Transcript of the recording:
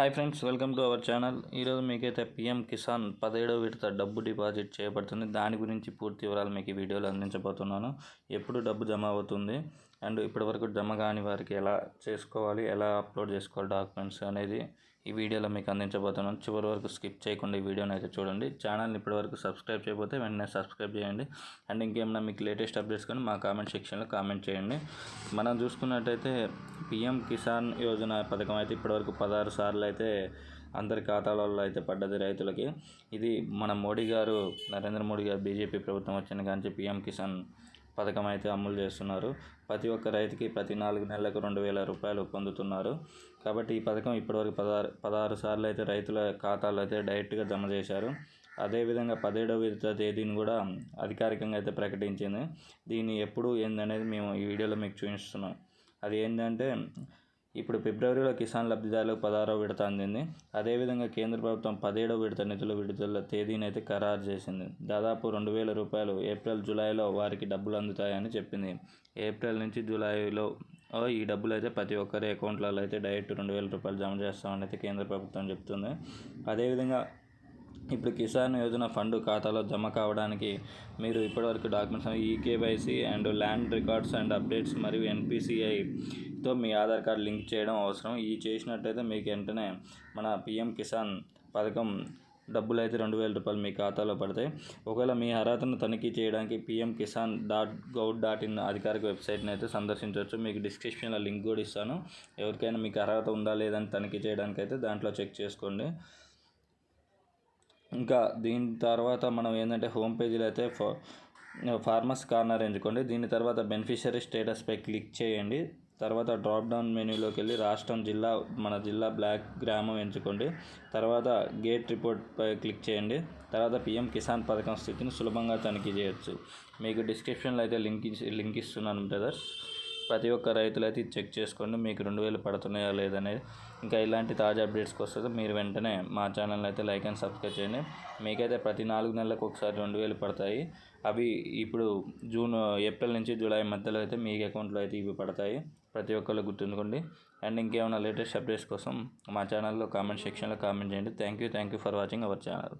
Hi friends welcome to our channel ఈరోజు మీకైతే PM Kisan పదిహేడో విడత డబ్బు డిపాజిట్ చేయబడుతుంది. దాని గురించి పూర్తి వివరాలు మీకు ఈ వీడియోలో అందించబోతున్నాను. ఎప్పుడు డబ్బు జమ అవుతుంది? అండ్ ఇప్పటివరకు జమ కాని వారికి ఎలా చేసుకోవాలి ఎలా అప్లోడ్ చేసుకోవాలి డాక్యుమెంట్స్ అనేది ఈ వీడియోలో మీకు అందించబోతున్నాను చివరి వరకు స్కిప్ చేయకుండా ఈ వీడియోని అయితే చూడండి. ఛానల్ని ఇప్పటివరకు సబ్స్క్రైబ్ చేయకపోతే వెంటనే సబ్స్క్రైబ్ చేయండి. అండ్ ఇంకేమైనా మీకు లేటెస్ట్ అప్డేట్స్ కానీ మా కామెంట్ సెక్షన్లో కామెంట్ చేయండి. మనం చూసుకున్నట్టయితే పిఎం కిసాన్ యోజన పథకం అయితే ఇప్పటివరకు పదహారు సార్లు అయితే అందరి ఖాతాలలో అయితే పడ్డది రైతులకి. ఇది మన మోడీ గారు నరేంద్ర మోడీ గారు బీజేపీ ప్రభుత్వం వచ్చిన కానీ పిఎం కిసాన్ పథకం అయితే అమలు చేస్తున్నారు. ప్రతి ఒక్క రైతుకి ప్రతి నాలుగు నెలలకు రెండు వేల రూపాయలు పొందుతున్నారు. కాబట్టి ఈ పథకం ఇప్పటివరకు పదహారు పదహారు సార్లు అయితే రైతుల ఖాతాలో అయితే డైరెక్ట్గా జమ చేశారు. అదేవిధంగా పదిహేడవ విడత తేదీని కూడా అధికారికంగా అయితే ప్రకటించింది. దీన్ని ఎప్పుడు ఏందనేది మేము ఈ వీడియోలో మీకు చూపిస్తున్నాం. అది ఏంటంటే ఇప్పుడు ఫిబ్రవరిలో కిసాన్ లబ్ధిదారులకు పదహారవ విడత అందింది. అదేవిధంగా కేంద్ర ప్రభుత్వం పదిహేడవ విడత నిధుల విడుదల తేదీని అయితే ఖరారు చేసింది. దాదాపు రెండు వేల రూపాయలు ఏప్రిల్ జూలైలో వారికి డబ్బులు అందుతాయని చెప్పింది. ఏప్రిల్ నుంచి జూలైలో ఈ డబ్బులు అయితే ప్రతి ఒక్కరి అకౌంట్లలో అయితే డైరెక్ట్ రెండు వేల రూపాయలు జమ చేస్తామని అయితే కేంద్ర ప్రభుత్వం చెప్తుంది. అదేవిధంగా ఇప్పుడు కిసాన్ యోజన ఫండ్ ఖాతాలో జమ కావడానికి మీరు ఇప్పటివరకు documents eKYC and land records and updates మరియు ఎన్పిసిఐతో మీ ఆధార్ కార్డ్ లింక్ చేయడం అవసరం. ఈ చేసినట్టయితే మీకు వెంటనే మన పిఎం కిసాన్ పథకం డబ్బులు అయితే రెండు వేల రూపాయలు మీ ఖాతాలో పడతాయి. ఒకవేళ మీ అర్హతను తనిఖీ చేయడానికి PM Kisan dot gov dot in అధికారిక వెబ్సైట్ని అయితే సందర్శించవచ్చు. మీకు డిస్క్రిప్షన్లో లింక్ కూడా ఇస్తాను. ఎవరికైనా మీకు అర్హత ఉందా లేదని తనిఖీ చేయడానికి అయితే దాంట్లో చెక్ చేసుకోండి. ఇంకా దీని తర్వాత మనం ఏంటంటే హోమ్ పేజీలో అయితే ఫార్మర్స్ కార్నర్ ఎంచుకోండి దీని తర్వాత బెనిఫిషరీ స్టేటస్పై క్లిక్ చేయండి. తర్వాత డ్రాప్ డౌన్ మెనూలోకి వెళ్ళి రాష్ట్రం జిల్లా మన జిల్లా బ్లాక్ గ్రామం ఎంచుకోండి. తర్వాత గేట్ రిపోర్ట్పై క్లిక్ చేయండి. తర్వాత పిఎం కిసాన్ పథకం స్థితిని సులభంగా తనిఖీ చేయొచ్చు. మీకు డిస్క్రిప్షన్లో అయితే లింక్ లింక్ ఇస్తున్నాను బ్రదర్స్ ప్రతి ఒక్క రైతులు అయితే చెక్ చేసుకోండి మీకు రెండు వేలు పడుతున్నాయా లేదనేది. ఇంకా ఇలాంటి తాజా అప్డేట్స్ వస్తుంది మీరు వెంటనే మా ఛానల్ అయితే లైక్ అండ్ సబ్స్క్రైబ్ చేయండి. మీకైతే ప్రతి నాలుగు నెలలకు ఒకసారి రెండు వేలు పడతాయి. అవి ఇప్పుడు జూన్ ఏప్రిల్ నుంచి జూలై మధ్యలో అయితే మీ అకౌంట్లో అయితే ఇవి పడతాయి. ప్రతి ఒక్కళ్ళు గుర్తుంచుకోండి. అండ్ ఇంకేమైనా లేటెస్ట్ అప్డేట్స్ కోసం మా ఛానల్లో కామెంట్ సెక్షన్లో కామెంట్ చేయండి. Thank you thank you for watching our channel.